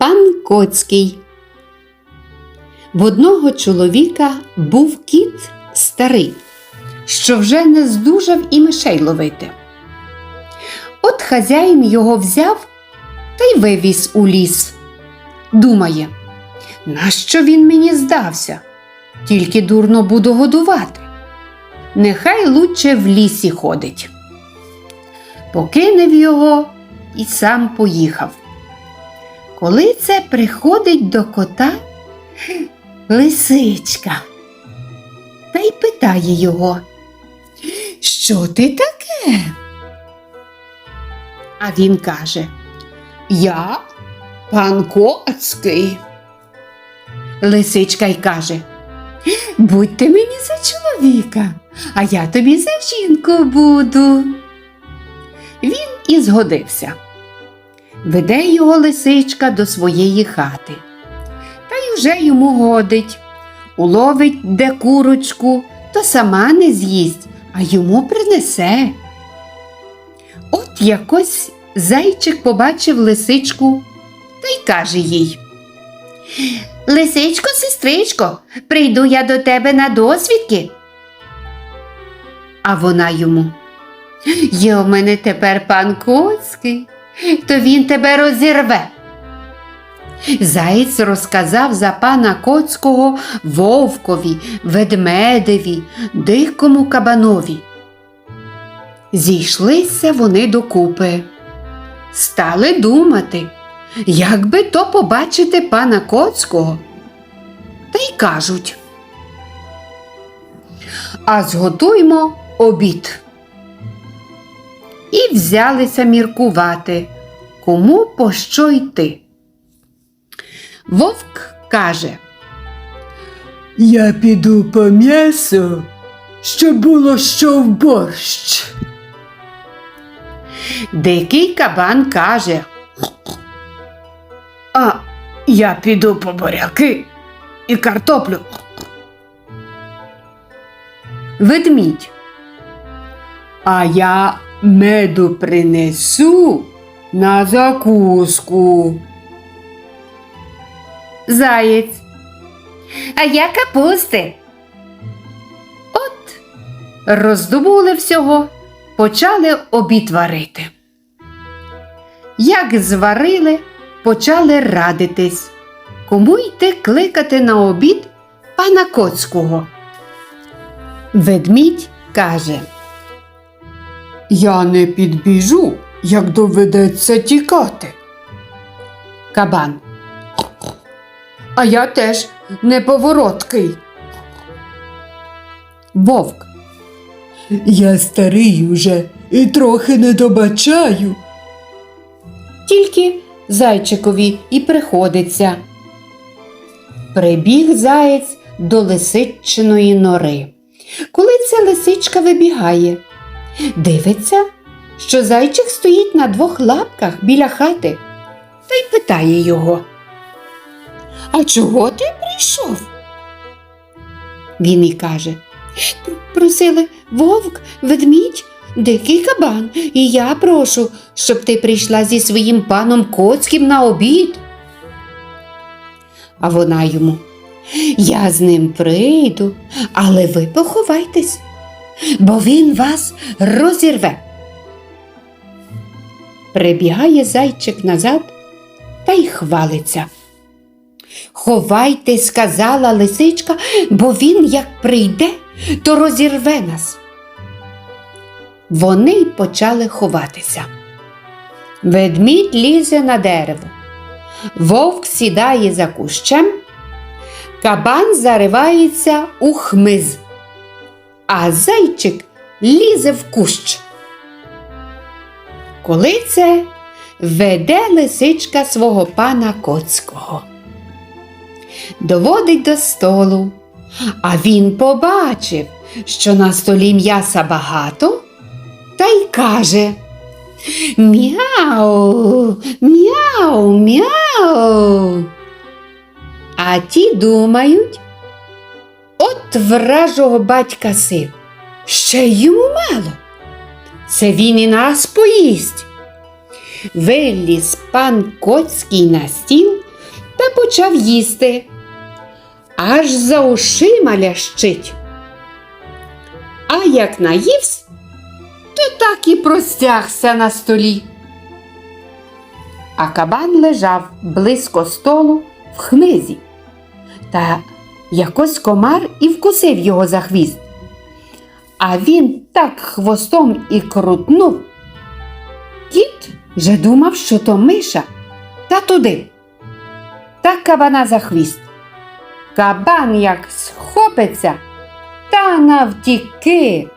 Пан Коцький. В одного чоловіка був кіт старий, що вже не здужав і мишей ловити. От хазяїн його взяв та й вивіз у ліс. Думає, нащо він мені здався? Тільки дурно буду годувати. Нехай лучше в лісі ходить. Покинув його і сам поїхав. Коли це приходить до кота лисичка та й питає його, що ти таке? А він каже, Я пан Коцький. Лисичка й каже, Будь ти мені за чоловіка, а я тобі за жінку буду. Він і згодився. Веде його лисичка до своєї хати. Та й уже йому годить. Уловить де курочку, то сама не з'їсть, а йому принесе. От якось зайчик побачив лисичку та й каже їй. Лисичко, сестричко, прийду я до тебе на досвідки. А вона йому. Є у мене тепер пан Коцький, то він тебе розірве. Заєць розказав за пана Коцького вовкові, ведмедеві, дикому кабанові. Зійшлися вони докупи. Стали думати, як би то побачити пана Коцького. Та й кажуть. А зготуймо обід. І взялися міркувати, кому по що йти. Вовк каже, Я піду по м'ясо, щоб було що в борщ. дикий кабан каже, А я піду по буряки і картоплю. ведмідь, А я меду принесу на закуску. заєць, а я капусти. От роздобули всього, почали обід варити. Як зварили, почали радитись, кому йти кликати на обід пана Коцького. Ведмідь каже, Я не підбіжу, як доведеться тікати. кабан, А я теж неповороткий. вовк, Я старий уже і трохи не добачаю. тільки зайчикові і приходиться. Прибіг заєць до лисичиної нори. Коли ця лисичка вибігає, дивиться, що зайчик стоїть на двох лапках біля хати та й питає його. А чого ти прийшов? Він і каже. Просили вовк, ведмідь, дикий кабан, і я прошу, щоб ти прийшла зі своїм паном Коцьким на обід. А вона йому. Я з ним прийду, але ви поховайтесь, бо він вас розірве. Прибігає зайчик назад та й хвалиться. Ховайтесь, сказала лисичка, бо він, як прийде, то розірве нас. Вони й почали ховатися. Ведмідь лізе на дерево, вовк сідає за кущем, кабан заривається у хмиз, а зайчик лізе в кущ. Коли це веде лисичка свого пана Коцького. Доводить до столу, а він побачив, що на столі м'яса багато, та й каже Мяу, мяу, мяу. А ті думають, от батька син, ще йому мало. Це він і нас поїсть. Виліз пан Коцький на стіл, та почав їсти. Аж за ушима лящить. А як наївсь, то так і простягся на столі. А кабан лежав близько столу в хмизі. Та якось комар і вкусив його за хвіст. А він так хвостом і крутнув. Кіт же думав, що то миша, та туди. Та кабана за хвіст. Кабан як схопиться, та навтіки.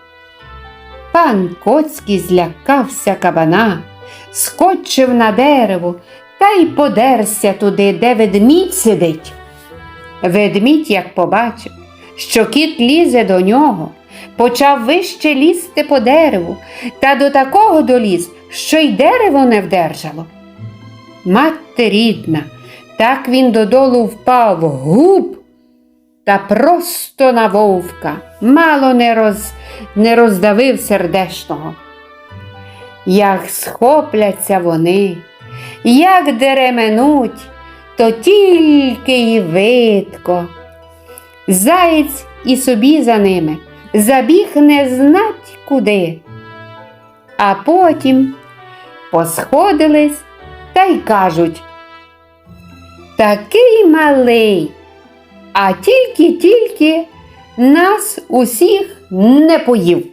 Пан Коцький злякався кабана, скочив на дерево та й подерся туди, де ведмідь сидить. Ведмідь, як побачив, що кіт лізе до нього, почав вище лізти по дереву, та до такого доліз, що й дерево не вдержало. Мати рідна, так він додолу впав губ та просто на вовка, мало не, роз, не роздавив сердешного. Як схопляться вони, як деременуть, то тільки й видко. Заєць і собі за ними забіг не знать куди. А потім посходились та й кажуть Такий малий, а тільки-тільки нас усіх не поїв.